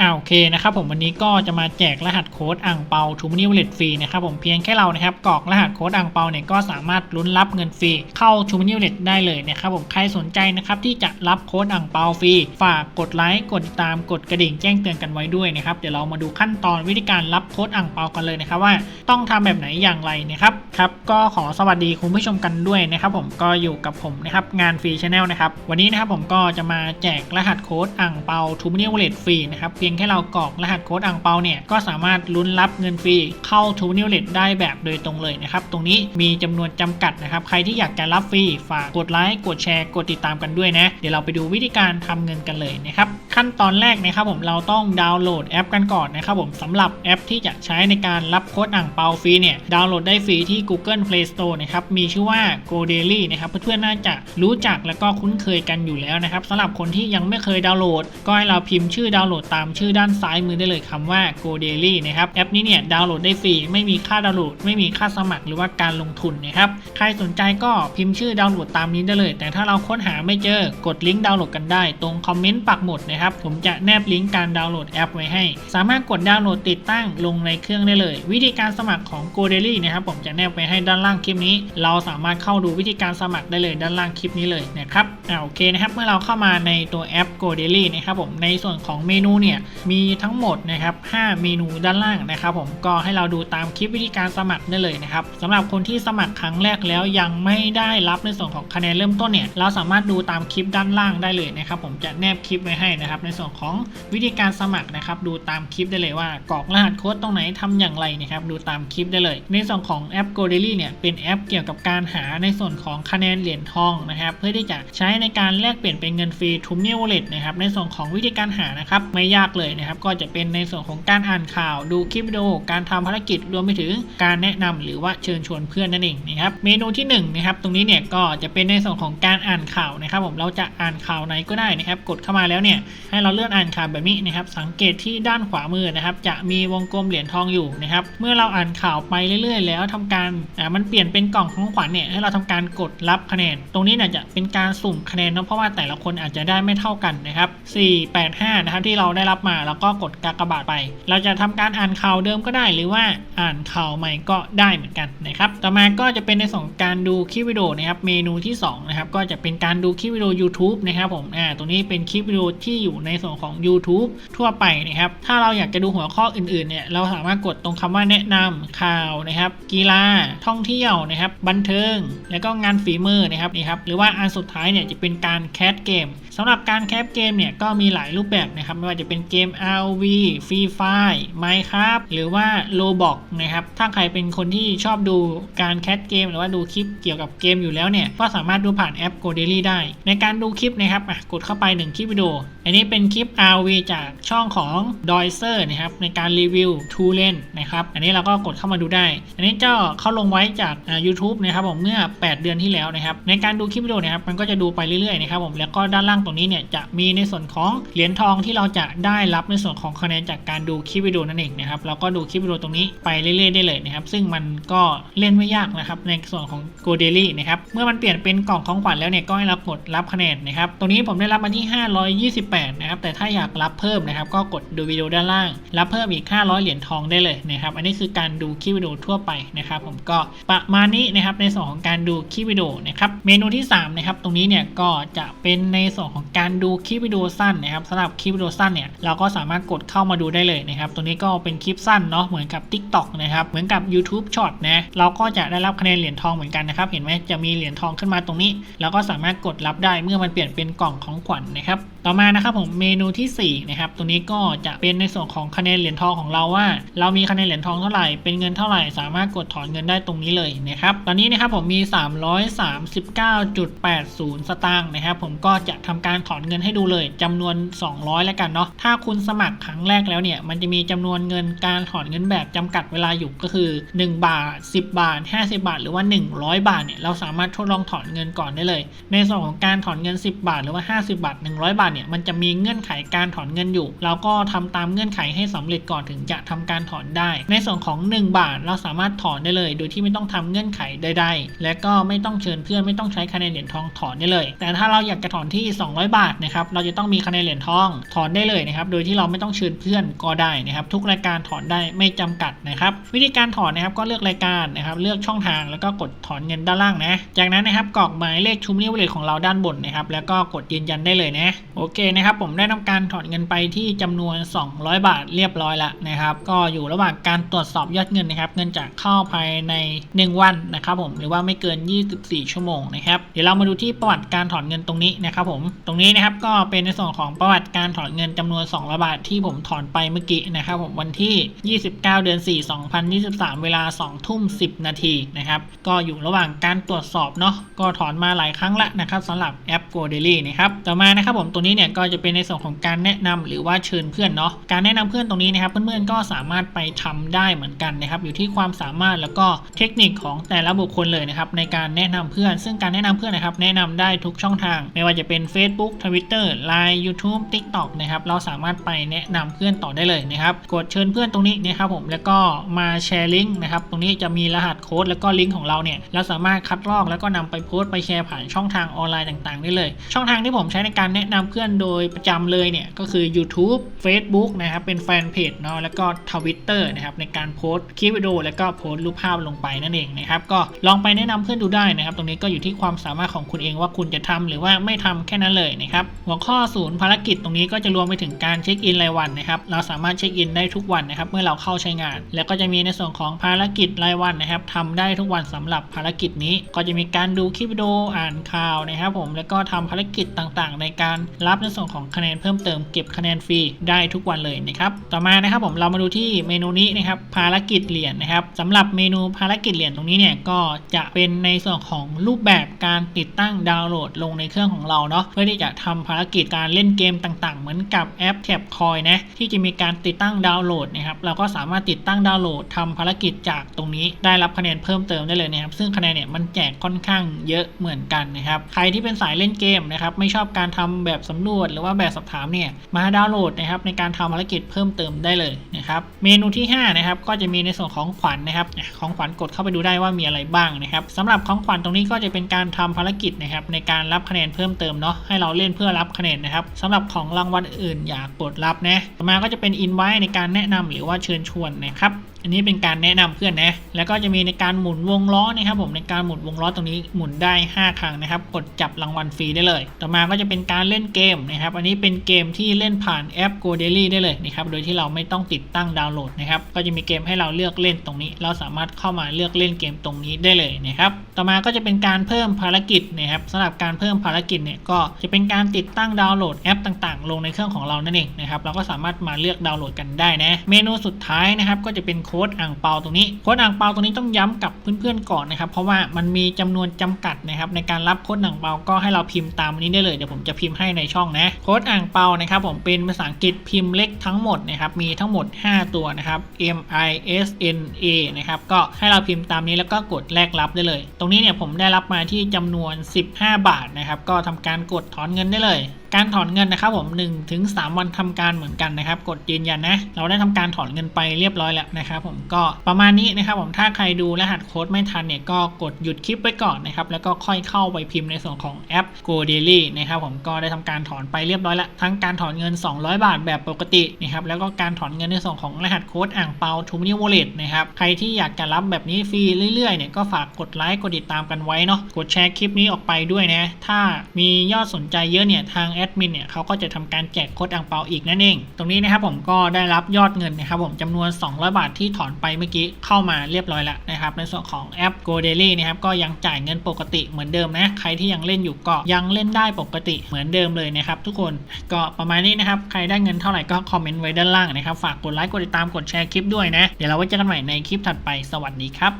อ่าโอเคนะครับผมวันนี้ก็จะมาแจกรหัสโค้ดอ่างเปาทูมินิวเลตฟรีนะครับผมเพียงแค่เรานะครับกรอกรหัสโค้ดอ่างเปาเนี่ยก็สามารถลุ้นรับเงินฟรีเข้าทูมินิวเลตได้เลยนะครับผมใครสนใจนะครับที่จะรับโค้ดอ่างเปาฟรีฝากกดไลค์กดติดตามกดกระดิ่งแจ้งเตือนกันไว้ด้วยนะครับเดี๋ยวเรามาดูขั้นตอนวิธีการรับโค้ดอ่างเปากันเลยนะครับว่า ต้องทำแบบไหนอย่างไรนะครับครับก็ขอสวัสดีคุณผู้ชมกันด้วยนะครับผมก็อยู่กับผมนะครับงานฟรีชาแนลนะครับวันนี้นะครับผมก็จะมาแจกรหัสโค้ดอ่างเปาทูมินิวเลตฟรีนะครับเพียงแค่เรากรอกรหัสโค้ดอ่างเปาเนี่ยก็สามารถลุ้นรับเงินฟรีเข้าทูนิวเลตได้แบบโดยตรงเลยนะครับ ตรงนี้มีจำนวนจำกัดนะครับ ใครที่อยากจะรับฟรีฝากกดไลค์กดแชร์ กดติดตามกันด้วยนะ เดี๋ยวเราไปดูวิธีการทำเงินกันเลยนะครับขั้นตอนแรกนะครับผมเราต้องดาวน์โหลดแอปกันก่อนนะครับผมสำหรับแอปที่จะใช้ในการรับโค้ดอ่างเปาฟรีเนี่ยดาวน์โหลดได้ฟรีที่ Google Play Store นะครับมีชื่อว่า Go Daily นะครับเพื่อนๆน่าจะรู้จักและก็คุ้นเคยกันอยู่แล้วนะครับสำหรับคนที่ยังไม่เคยดาวน์โหลด ก็ให้เราพิมพ์ชื่อดาวน์โหลดตามชื่อด้านซ้ายมือได้เลยคำว่า Go Daily นะครับแอปนี้เนี่ยดาวน์โหลดได้ฟรีไม่มีค่าดาวน์โหลด ไม่มีค่าสมัครหรือว่าการลงทุนนะครับใครสนใจก็พิมพ์ชื่อดาวน์โหลดตามนี้ได้เลย แต่ถ้าเราค้นหาไม่เจอกดลิงก์ดาวน์โหลดกันได้ ตรงคอมเมนต์ปักหมุดนะครับผมจะแนบลิงก์การดาวน์โหลดแอปไว้ให้ สามารถกดดาวน์โหลดติดตั้งลงในเครื่องได้เลย วิธีการสมัครของ Go Daily นะครับผมจะแนบไว้ให้ด้านล่างคลิปนี้ เราสามารถเข้าดูวิธีการสมัครได้เลยด้านล่างคลิปนี้เลยนะครับอ่าโอเคนะครับเมื่อเราเข้ามาในตัวแอป Go Daily นะครับผมในส่วนของเมนูเนี่ยมีทั้งหมดนะครับ 5 เมนูด้านล่างนะครับ ผมก็ให้เราดูตามคลิปวิธีการสมัครได้เลยนะครับสำหรับคนที่สมัครครั้งแรกแล้วยังไม่ได้รับในส่วนของคะแนนเริ่มต้นเนี่ยเราสามารถดูตามคลิปด้านล่างได้เลยนะครับ ผมจะแนบคลิปไว้ให้นะครับ ในส่วนของวิธีการสมัครนะครับ ดูตามคลิปได้เลยว่ากรอกรหัสโค้ดตรงไหนทำอย่างไรนะครับ ดูตามคลิปได้เลย ในส่วนของแอป Go Daily เนี่ยเป็นแอปเกี่ยวกับการหาในส่วนของคะแนนเหรียญทองนะครับ เพื่อที่จะใช้ในการแลกเปลี่ยนเป็นเงินฟรีทุมเนียวเลตนะครับในส่วนของวิธีการหานะครับไม่ยากเลยนะครับ ก็จะเป็นในส่วนของการอ่านข่าว ดูคลิปวิดีโอ การทำภารกิจรวมไปถึงการแนะนำหรือว่าเชิญชวนเพื่อนนั่นเองนะครับ เมนูที่1นงนะครับ ตรงนี้เนี่ยก็จะเป็นในส่วนของการอ่านข่าวนะครับ ผม เราจะอ่านข่าวไหนก็ได้นะครับ กดเข้ามาแล้วเนี่ย ให้เราเลื่อนอ่านข่าวแบบนี้นะครับ สังเกตที่ด้านขวามือนะครับ จะมีวงกลมเหรียญทองอยู่นะครับ เมื่อเราอ่านข่าวไปเรื่อย ๆ แล้วทำการอ่ามันเปลี่ยนเป็นกล่องของขวัญเนี่ย ให้เราทำการกดรับคะแนน ตรงนี้เนี่ยจะเป็นการสุ่มคะแนนเนาะ เพราะว่าแต่ละคนอาจจะได้ไม่เท่ากันนะครับ4 8 5นะครับที่เราได้รับมา แล้วก็กดกากบาทไป เราจะทำการอ่านข่าวเดิมก็ได้ หรือว่าอ่านข่าวใหม่ก็ได้เหมือนกันนะครับต่อมาก็จะเป็นในส่วนของการดูคลิปวิดีโอนะครับเมนูที่2นะครับก็จะเป็นการดูคลิปวิดีโอ YouTube นะครับผมอ่าตรงนี้เป็นคลิปวิดีโอที่อยู่ในส่วนของ YouTube ทั่วไปนะครับถ้าเราอยากจะดูหัวข้ออื่นๆเนี่ยเราสามารถกดตรงคำว่าแนะนำข่าวนะครับ กีฬาท่องเที่ยวนะครับ บันเทิง แล้วก็งานฝีมือนะครับนี่ครับหรือว่าอันสุดท้ายเนี่ยจะเป็นการแคสเกมสำหรับการแคสเกมเนี่ยก็มีหลายรูปแบบนะครับไม่ว่าจะเป็นเกม RV Free Fire Minecraft หรือว่า Roblox นะครับ ถ้าใครเป็นคนที่ชอบดูการแคสเกม หรือว่าดูคลิปเกี่ยวกับเกมอยู่แล้วเนี่ย ก็สามารถดูผ่านแอป Go Daily ได้ ในการดูคลิปนะครับอะกดเข้าไป 1 คลิปวิดีโอ อันนี้เป็นคลิป RV จากช่องของ d o y s e r นะครับ ในการรีวิว To l e n นะครับ อันนี้เราก็กดเข้ามาดูได้ อันนี้เจ้าเขาลงไว้จาก YouTube นะครับผมเมื่อ 8 เดือนที่แล้วนะครับ ในการดูคลิปวิดีโอนะครับ มันก็จะดูไปเรื่อยๆนะครับผม แล้วก็ด้านล่างตรงนี้เนี่ยจะมีในส่วนของเหรียญทองที่เราจะได้ได้รับในส่วนของคะแนนจากการดูคลิปวิดีโอนั่นเองนะครับเราก็ดูคลิปวิดีโอตรงนี้ไปเรื่อยๆได้เลยนะครับ ซึ่งมันก็เล่นไม่ยากนะครับ ในส่วนของ Go Daily นะครับเมื่อมันเปลี่ยนเป็นกล่องของขวัญแล้วเนี่ยก็ให้เรากดรับคะแนนนะครับตรงนี้ผมได้รับมาที่ 528 นะครับ แต่ถ้าอยากรับเพิ่มนะครับ ก็กดดูวิดีโอด้านล่าง รับเพิ่มอีก 500 เหรียญทองได้เลยนะครับ อันนี้คือการดูคลิปวิดีโอทั่วไปนะครับผมก็ประมาณนี้นะครับในส่วนของการดูคลิปวิดีโอนะครับเมนูที่3นะครับตรงนี้เนี่ยก็จะเป็นในส่วนของการดูคลิปวิดีโอสั้นนะครับสำหรับคลิปวิดีโอสั้นเนี่ยเราก็สามารถกดเข้ามาดูได้เลยนะครับตรงนี้ก็เป็นคลิปสั้นเนาะเหมือนกับ TikTok นะครับ เหมือนกับ YouTube Short นะเราก็จะได้รับคะแนนเหรียญทองเหมือนกันนะครับ เห็นไหมจะมีเหรียญทองขึ้นมาตรงนี้แล้วก็สามารถกดรับได้เมื่อมันเปลี่ยนเป็นกล่องของขวัญนะครับ ต่อมานะครับผมเมนูที่4นะครับตรงนี้ก็จะเป็นในส่วนของคะแนนเหรียญทองของเราว่า เรามีคะแนนเหรียญทองเท่าไหร่เป็นเงินเท่าไหร่สามารถกดถอนเงินได้ตรงนี้เลยนะครับตอนนี้นะครับผมมี 339.80 สตางค์นะครับผมก็จะทำการถอนเงินให้ดูเลยจำนวน 200 แล้วกันเนาะถ้าคุณสมัครครั้งแรกแล้วเนี่ย มันจะมีจำนวนเงินการถอนเงินแบบจำกัดเวลาอยู่ก็คือ 1 บาท 10 บาท 50 บาท หรือว่า 100 บาทเนี่ยเราสามารถทดลองถอนเงินก่อนได้เลย ในส่วนของการถอนเงิน 10 บาท หรือว่า 50 บาท 100 บาทเนี่ยมันจะมีเงื่อนไขการถอนเงินอยู่ เราก็ทำตามเงื่อนไขให้สำเร็จก่อนถึงจะทำการถอนได้ ในส่วนของ 1 บาทเราสามารถถอนได้เลย โดยที่ไม่ต้องทำเงื่อนไขใดๆและก็ไม่ต้องเชิญเพื่อนไม่ต้องใช้คะแนนเหรียญทองถอนได้เลย แต่ถ้าเราอยากจะถอนที่ 200 บาทนะครับเราจะต้องมีคะแนนเหรียญทองถอนได้เลยนะครับโดยที่เราไม่ต้องเชิญเพื่อนก็ได้นะครับ ทุกรายการถอนได้ไม่จำกัดนะครับ วิธีการถอนนะครับก็เลือกรายการนะครับ เลือกช่องทางแล้วก็กดถอนเงินด้านล่างนะ จากนั้นนะครับกรอกหมายเลขชูมินิวเลตของเราด้านบนนะครับ แล้วก็กดยืนยันได้เลยนะโอเคนะครับ ผมได้ทำการถอนเงินไปที่จำนวน 200 บาทเรียบร้อยล้วนะครับ ก็อยู่ระหว่างการตรวจสอบยอดเงินนะครับ เงินจะเข้าภายใน 1 วันนะครับ ผมหรือว่าไม่เกิน 24 ชั่วโมงนะครับเดี๋ยวเรามาดูที่ประวัติการถอนเงินตรงนี้นะครับ ผมตรงนี้นะครับก็เป็นในส่วนของประวัติการถอนเงินจำนวน200บาทที่ผมถอนไปเมื่อกี้นะครับผมวันที่ 29 เดือน 4 2023 เวลา 2 ทุ่ม 10 นาทีนะครับก็อยู่ระหว่างการตรวจสอบเนาะก็ถอนมาหลายครั้งละนะครับสำหรับแอป Go Daily นะครับต่อมานะครับผมตัวนี้เนี่ยก็จะเป็นในส่วนของการแนะนำหรือว่าเชิญเพื่อนเนาะการแนะนำเพื่อนตรงนี้นะครับเพื่อนๆก็สามารถไปทำได้เหมือนกันนะครับอยู่ที่ความสามารถแล้วก็เทคนิคของแต่ละบุคคลเลยนะครับในการแนะนำเพื่อน ซึ่งการแนะนำเพื่อนนะครับแนะนำได้ทุกช่องทาง ไม่ว่าจะเป็น Facebook Twitter Line YouTube TikTok นะครับเราสามารถไปแนะนำเพื่อนต่อได้เลยนะครับ กดเชิญเพื่อนตรงนี้นะครับผมแล้วก็มาแชร์ลิงก์นะครับตรงนี้จะมีรหัสโค้ดแล้วก็ลิงก์ของเราเนี่ยเราสามารถคัดลอกแล้วก็นำไปโพสต์ไปแชร์ผ่านช่องทางออนไลน์ต่างๆ ได้เลย ช่องทางที่ผมใช้ในการแนะนำเพื่อนโดยประจำเลยเนี่ยก็คือ YouTube Facebook นะครับเป็นแฟนเพจเนาะแล้วก็ Twitter นะครับในการโพสต์คลิปวิดีโอแล้วก็โพสต์รูปภาพลงไปนั่นเองนะครับก็ลองไปแนะนำเพื่อนดูได้นะครับ ตรงนี้ก็อยู่ที่ความสามารถของคุณเองว่าคุณจะทำหรือว่าไม่ทำแค่นั้นเลยนะครับหัวข้อศูนย์ภารกิจตรงนี้ก็จะรวมไปถึงการเช็คอินรายวันนะครับ เราสามารถเช็คอินได้ทุกวันนะครับ เมื่อเราเข้าใช้งาน แล้วก็จะมีในส่วนของภารกิจรายวันนะครับทำได้ทุกวันสำหรับภารกิจนี้ ก็จะมีการดูคลิปวิดีโออ่านข่าวนะครับ ผมแล้วก็ทำภารกิจต่างๆ ในการรับในส่วนของคะแนนเพิ่มเติมเก็บคะแนนฟรีได้ทุกวันเลยนะครับ ต่อมานะครับผมเรามาดูที่เมนูนี้นะครับภารกิจเหรียญนะครับสำหรับเมนูภารกิจเหรียญตรงนี้เนี่ยก็จะเป็นในส่วนของรูปแบบการติดตั้งดาวน์โหลดลงในเครื่องของเราเนาะเพื่อที่จะทำภารกิจการเล่นเกมต่างๆ เหมือนกับแอปแท็บคอยนะที่จะมีการติดตั้งดาวน์โหลดนะครับเราก็สามารถติดตั้งดาวน์โหลดทำภารกิจจากตรงนี้ได้รับคะแนนเพิ่มเติมได้เลยนะครับซึ่งคะแนนเนี่ยมันแจกค่อนข้างเยอะเหมือนกันนะครับใครที่เป็นสายเล่นเกมนะครับไม่ชอบการทำแบบสำรวจ หรือว่าแบบสอบถามเนี่ยมาดาวน์โหลดนะครับในการทำภารกิจเพิ่มเติมได้เลยนะครับเมนูที่5นะครับก็จะมีในส่วนของขวัญนะครับของขวัญกดเข้าไปดูได้ว่ามีอะไรบ้างนะครับสำหรับของขวัญตรงนี้ก็จะเป็นการทำภารกิจนะครับในการรับคะแนนเพิ่มเติมเนาะให้เราเล่นเพื่อรับคะแนนนะครับสำหรับของรางวัลอื่นอย่ากดรับนะ ต่อมาก็จะเป็นอินไว้ในการแนะนำหรือว่าเชิญชวนนะครับ อันนี้เป็นการแนะนำเพื่อนนะ แล้วก็จะมีในการหมุนวงล้อนะครับผม ในการหมุนวงล้อตรงนี้หมุนได้ 5 ครั้งนะครับ กดจับรางวัลฟรีได้เลย ต่อมาก็จะเป็นการเล่นเกมนะครับ อันนี้เป็นเกมที่เล่นผ่านแอป Go Daily ได้เลยนะครับ โดยที่เราไม่ต้องติดตั้งดาวน์โหลดนะครับ ก็จะมีเกมให้เราเลือกเล่นตรงนี้ เราสามารถเข้ามาเลือกเล่นเกมตรงนี้ได้เลยนะครับ ต่อมาก็จะเป็นการเพิ่มภารกิจนะครับสำหรับการเพิ่มภารกิจเนี่ยก็จะเป็นการติดตั้งดาวน์โหลดแอปต่างๆ ลงในเครื่องของเรานั่นเองนะครับ เราก็สามารถมาเลือกดาวน์โหลดกันได้นะ เมนูสุดท้ายนะครับก็จะเป็นโค้ดอ่างเปาตรงนี้โค้ดอ่างเปาตรงนี้ต้องย้ำกับเพื่อนๆก่อนนะครับ เพราะว่ามันมีจำนวนจำกัดนะครับในการรับโค้ดอ่างเปาก็ให้เราพิมพ์ตามนี้ได้เลยเดี๋ยวผมจะพิมพ์ให้ในช่องนะโค้ดอ่างเปานะครับผมเป็นภาษาอังกฤษพิมพ์เล็กทั้งหมดนะครับมีทั้งหมด 5 ตัวนะครับ M I S N A นะครับก็ให้เราพิมพ์ตามนี้แล้วก็กดแลกรับได้เลย ตรงนี้เนี่ยผมได้รับมาที่จำนวน 15 บาทนะครับก็ทำการกดถอนเงินได้เลย การถอนเงินนะครับผม1ถึง3วันทำการเหมือนกันนะครับ กดยืนยันนะ เราได้ทำการถอนเงินไปเรียบร้อยแล้วนะครับผมก็ประมาณนี้นะครับผมถ้าใครดูรหัสโค้ดไม่ทันเนี่ยก็กดหยุดคลิปไว้ก่อนนะครับแล้วก็ค่อยเข้าไปพิมพ์ในส่วนของแอป Go Daily นะครับผมก็ได้ทำการถอนไปเรียบร้อยแล้วทั้งการถอนเงิน 200 บาทแบบปกตินะครับแล้วก็การถอนเงินในส่วนของรหัสโค้ดอ่างเปา t ูมินิวอลเล็ตนะครับใครที่อยากจะรับแบบนี้ฟรีเรื่อยๆเนี่ยก็ฝากกดไลค์กดติดตามกันไว้เนาะกดแชร์คลิปนี้ออกไปด้วยนะถ้ามียอดสนใจเยอะเนี่ยทางแอดมินเนี่ยเขาก็จะทำการแจกโค้ดอ่างเปาอีกนั่นเอง ตรงนี้นะครับผมก็ได้รับยอดเงินนะครับผมจำนวน 200 บาทที่ถอนไปเมื่อกี้เข้ามาเรียบร้อยแล้วนะครับในส่วนของแอป Go Daily นะครับก็ยังจ่ายเงินปกติเหมือนเดิมนะใครที่ยังเล่นอยู่ก็ยังเล่นได้ปกติเหมือนเดิมเลยนะครับทุกคนก็ประมาณนี้นะครับใครได้เงินเท่าไหร่ก็คอมเมนต์ไว้ด้านล่างนะครับฝากกดไลค์กดติดตามกดแชร์คลิปด้วยนะเดี๋ยวเราไว้เจอกันใหม่ในคลิปถัดไปสวัสดีครับ